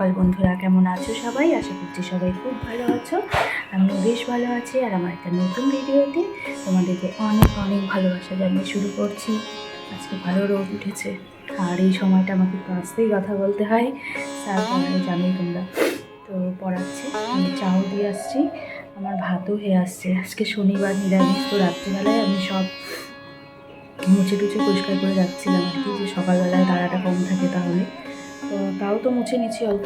সকাল বন্ধুরা কেমন আছো সবাই? আশা করছি সবাই খুব ভালো আছো। আমিও বেশ ভালো আছি। আর আমার একটা নতুন ভিডিওতে তোমাদেরকে অনেক অনেক ভালোবাসা জানিয়ে শুরু করছি। আজকে ভালো রোদ উঠেছে। আর এই সময়টা আমাকে আসতেই কথা বলতে হয়। তারপরে জানোই তোমরা। তো পড়াচ্ছি, আমি চাও দিয়ে আসছি। আমার ভাতও হয়ে আসছে। আজকে শনিবার, নিরামিষ, তো রাত্রিবেলায় আমি সব মুছে টুছে পরিষ্কার করে যাচ্ছিলাম আর কি, যে সকালবেলায় তাড়াটা কম থাকে তাহলে। তাও তো মুছে নিচ্ছি অল্প।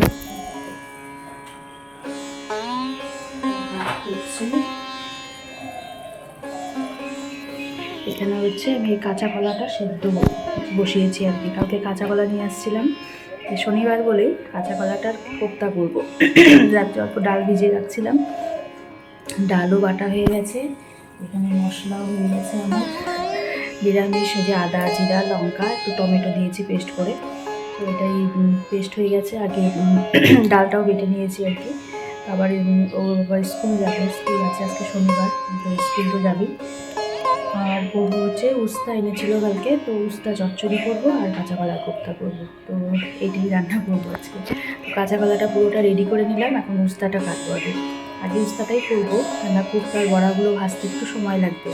এখানে হচ্ছে আমি কাঁচা কলাটা সেদ্ধ বসিয়েছি আর কি। কালকে কাঁচা কলা নিয়ে আসছিলাম। শনিবার বলেই কাঁচা কলাটার কোপ্তা করব। রাত্রে অল্প ডাল ভিজিয়ে রাখছিলাম। ডালও বাটা হয়ে গেছে। এখানে মশলাও হয়ে গেছে আমার। নিরামিষ যে আদা, জিরা, লঙ্কা, একটু টমেটো দিয়েছি পেস্ট করে। এটাই পেস্ট হয়ে গেছে। আগে ডালটাও বেটে নিয়েছি আর কি। আবার ও স্কুল যাবে স্কুল আছে আজকে শনিবার, তো স্কুল তো যাবি আর করব হচ্ছে, উস্তা এনেছিল কালকে, তো উস্তা চচ্চড়ি করব আর কাঁচা কলা কোপ্তা করব। তো এটাই রান্না করব আজকে। তো কাঁচা কলাটা পুরোটা রেডি করে নিলাম, এখন উস্তাটা কাটবো আগে। আগে উস্তাটাই করব ঠান্ডা কোপ্তার বড়াগুলো ভাজতে একটু সময় লাগবে।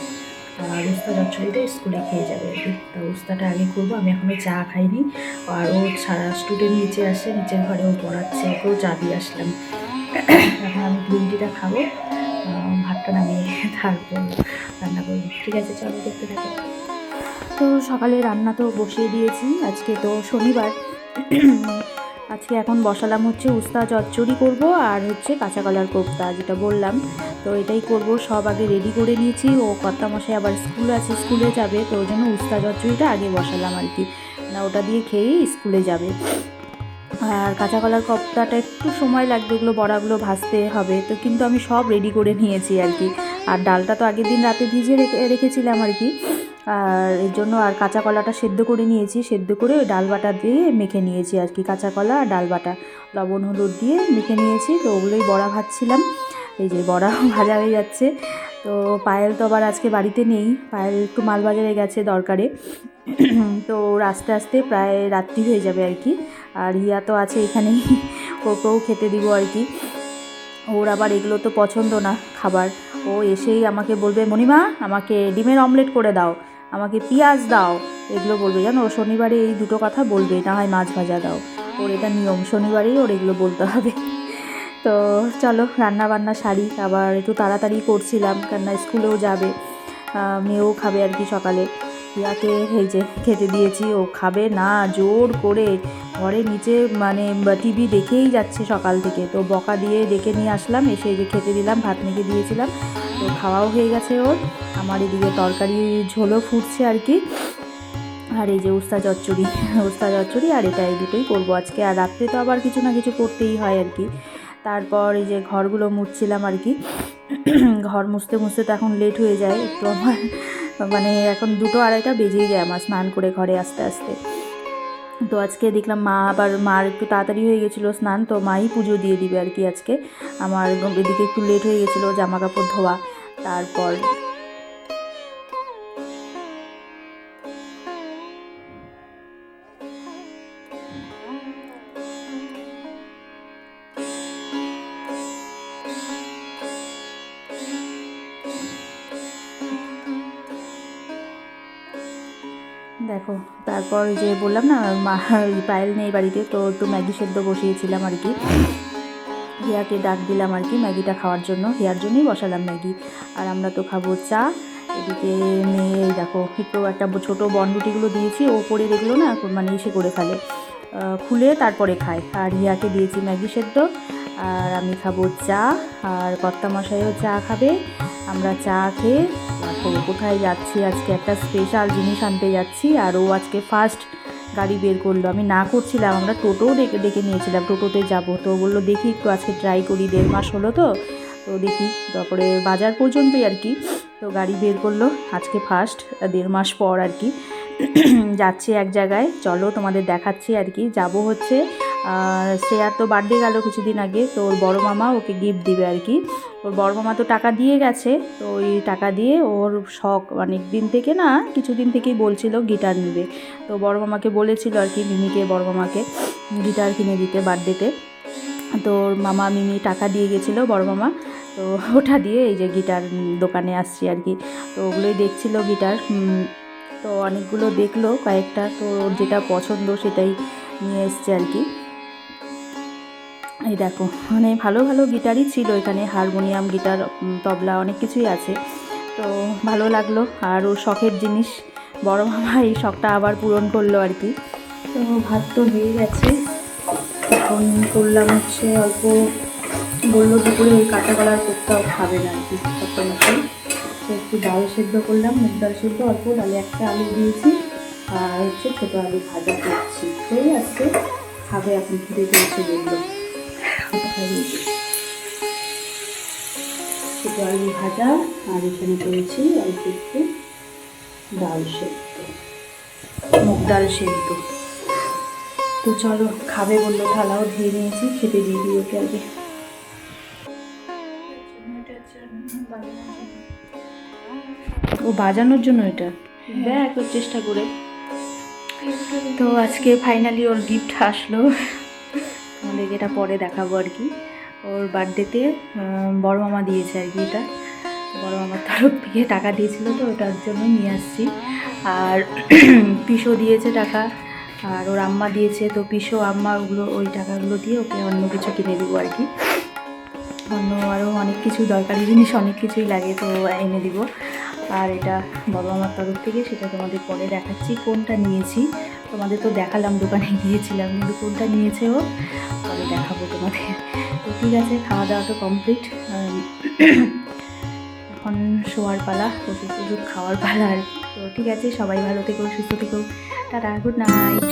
উস্তা চচ্চড়িটা স্কুলে খেয়ে যাবে। আর তা উস্তাটা আগে করব, আমি এখনও চা খাইনি। আর ও সারা স্টুডেন্ট নিচে আসে, নিচের ঘরে ও পড়াচ্ছে, ওকেও চা দিয়ে আসলাম। এখন আমি গ্রিন খাব ভাতটা নামিয়ে তারপর রান্না করব। ঠিক আছে, চলো দেখতে থাকো। তো সকালে রান্না তো বসিয়ে দিয়েছি, আজকে তো শনিবার। আজকে এখন বসালাম হচ্ছে উস্তা চচ্চড়ি করব আর হচ্ছে কাঁচা কলার কোপ্তা, যেটা বললাম। তো এটাই করব, সব আগে রেডি করে নিয়েছি। ও কর্তা মশাই আবার স্কুল আছে, স্কুলে যাবে, তো ওই জন্য উস্তা চচ্চড়িটা আগে বসালাম আর কি। না, ওটা দিয়ে খেয়েই স্কুলে যাবে। আর কাঁচা কলার কপ্তাটা একটু সময় লাগবে ওগুলো, বড়াগুলো ভাজতে হবে। তো কিন্তু আমি সব রেডি করে নিয়েছি আর কি। আর ডালটা তো আগের দিন রাতে ভিজে রেখে রেখেছিলাম আর কি। আর এর জন্য আর কাঁচা কলাটা সেদ্ধ করে নিয়েছি। সেদ্ধ করে ডাল বাটা দিয়ে মেখে নিয়েছি আর কি, কাঁচা কলা আর ডাল বাটা। লবণ, হলুদ দিয়ে মেখে নিয়েছি। তো ওগুলোই বড়া ভাজছিলাম। এই যে বড়া ভাজা হয়ে যাচ্ছে। তো পায়েল তো আবার আজকে বাড়িতে নেই। পায়েল একটু মালবাজারে গেছে দরকারে। তো আস্তে আস্তে প্রায় রাত্রি হয়ে যাবে আর কি। আর ইয়া তো আছে এখানেই। ওকেও খেতে দিব আর কি। ওর আবার এগুলো তো পছন্দ না, খাবার। ও এসেই আমাকে বলবে, মণিমা, আমাকে ডিমের অমলেট করে দাও, আমাকে পেঁয়াজ দাও। এগুলো বলবে, জানো, শনিবারে এই দুটো কথা বলবে, না হয় মাছ ভাজা দাও। ওর এটা নিয়ম, শনিবারেই ওর এগুলো বলতে হবে। তো চলো রান্না বান্না সারি, আবার একটু তাড়াতাড়ি করছিলাম, কেননা স্কুলেও যাবে মেয়েও খাবে আর কি সকালে। ইয়াকে এই যে খেতে দিয়েছি, ও খাবে না, জোর করে। ঘরে নিচে মানে টিভি দেখেই যাচ্ছে সকাল থেকে। তো বকা দিয়ে ডেকে নিয়ে আসলাম, এসে যে খেতে দিলাম, ভাত মেখে দিয়েছিলাম। তো খাওয়াও হয়ে গেছে ওর। আমার এদিকে তরকারি ঝোলও ফুটছে আর কি। আর এই যে উস্তা চচ্চড়ি উস্তা চচ্চড়ি আর এটা এই দুটোই করব আজকে। আর রাত্রে তো আবার কিছু না কিছু করতেই হয় আর কি। তারপর এই যে ঘরগুলো মুছছিলাম আর কি। ঘর মুছতে মুছতে তো এখন লেট হয়ে যায়। একটু আমার মানে এখন দুটো আড়াইটা বেজেই যায় আমার স্নান করে ঘরে আস্তে আস্তে। তো আজকে দেখলাম মা আবার মার একটু তাড়াতাড়ি হয়ে গেছিল স্নান, তো মাই পুজো দিয়ে দিবে আর কি আজকে। আমার এদিকে একটু লেট হয়ে গেছিল জামা কাপড় ধোয়া, তারপর দেখো, তারপর যে বললাম না, মা পায়েল নেই বাড়িতে, তো একটু ম্যাগি সেদ্ধ বসিয়েছিলাম আর কি। হিয়াকে ডাক দিলাম আর কি ম্যাগিটা খাওয়ার জন্য, হিয়ার জন্যই বসালাম ম্যাগি। আর আমরা তো খাব চা, এদিকে মেয়ে দেখো, একটু একটা ছোটো বনরুটিগুলো দিয়েছি, ও পরে দেখল না মানে এসে করে ফেলে। খুলে তারপরে খায়। আর হিয়াকে দিয়েছি ম্যাগি সেদ্ধ, আর আমি খাব চা, আর কর্তা মশাইও চা খাবে, আমরা চা খেয়ে দেখো কোথায় যাচ্ছি? আজকে একটা স্পেশাল জিনিস আনতে যাচ্ছি আর ও আজকে ফার্স্ট গাড়ি বের করল। আমি না করছিলাম, আমরা টোটোও ডেকে ডেকে নিয়েছিলাম, টোটোতে যাব। তো বলল, দেখি একটু আজকে ট্রাই করি, দেড় মাস হলো তো। তো দেখি, তারপরে বাজার পর্যন্তই আর কি। তো গাড়ি বের করল, আজকে ফার্স্ট দেড় মাস পর আর কি। যাচ্ছি এক জায়গায়। চলো তোমাদের দেখাচ্ছি আর কি। যাব হচ্ছে শ্রেয়ার তো বার্থডে গেল কিছুদিন আগে, তো ওর বড় মামা ওকে গিফট দিবে আর কি। ওর বড় মামা তো টাকা দিয়ে গেছে, তো ওই টাকা দিয়ে ওর শখ অনেক দিন থেকে না, কিছুদিন থেকেই বলছিল গিটার নেবে। তো বড় মামাকে বলেছিল আর কি, মিমিকে, বড় মামাকে গিটার কিনে দিতে বার্থডেতে তো। ওর মামা, মিমি টাকা দিয়ে গেছিল বড় মামা, তো ওটা দিয়ে এই যে গিটার দোকানে আসছি আর কি। তো ওগুলোই দেখছিল গিটার তো অনেকগুলো দেখল কয়েকটা, তো যেটা পছন্দ সেটাই নিয়ে এসছে আর কি। এই দেখো মানে ভালো ভালো গিটারই ছিল এখানে, হারমোনিয়াম, গিটার তবলা, অনেক কিছুই আছে। তো ভালো লাগল, আর ও শখের জিনিস, বড় মামা এই শখটা আবার পূরণ করল আর কি। তো ভাত তো হয়ে গেছে, এখন করলাম হচ্ছে অল্প, বলল দুপুরে ওই কাঁচা কলার কোপ্তাও খাবে না আর কি একটু তো একটু ডাল সেদ্ধ করলাম, মুগ ডাল সেদ্ধ অল্প ডালে একটা আলু দিয়েছি, আর হচ্ছে ছোটো আলু ভাজা করছি। হয়ে আসছে, খাবে এখন খিদে পেয়েছে বলল। ছোটো আলু ভাজা আর এখানে করেছি অল্প একটু ডাল সেদ্ধ মুগ ডাল সেদ্ধ। তো চলো খাবে বলল থালাও ধুয়ে নিয়েছি খেতে দিয়ে দিই ওকে আগে। ও বাজানোর জন্য এটা? দেখ ওর চেষ্টা করে। তো আজকে ফাইনালি ওর গিফট আসলো। আমাদের এটা পরে দেখাবো আর কি। ওর বার্থডেতে বড় মামা দিয়েছে আর কি এটা। বড় মামার তরফ থেকে টাকা দিয়েছিল তো, ওটার জন্য নিয়ে আসছি। আর পিসো দিয়েছে টাকা। আর ওর আম্মা দিয়েছে, তো পিসো, আম্মা ওগুলো, ওই টাকাগুলো দিয়ে ওকে অন্য কিছু কিনে দেবো আর কি। অন্য আরও অনেক কিছু দরকারি জিনিস, অনেক কিছুই লাগে তো এনে দিব। আর এটা বড় আমার তরফ থেকে, সেটা তোমাদের পরে দেখাচ্ছি, কোনটা নিয়েছি। তোমাদের তো দেখালাম, দোকানে গিয়েছিলাম। কিন্তু কোনটা নিয়েছে ও? তাহলে দেখাবো তোমাদের। তো ঠিক আছে, খাওয়া দাওয়া তো কমপ্লিট এখন শোয়ার পালা ওষুধ ওষুধ খাওয়ার পালা আর তো ঠিক আছে, সবাই ভালো থেকো, সুস্থ থেকো। Tata good night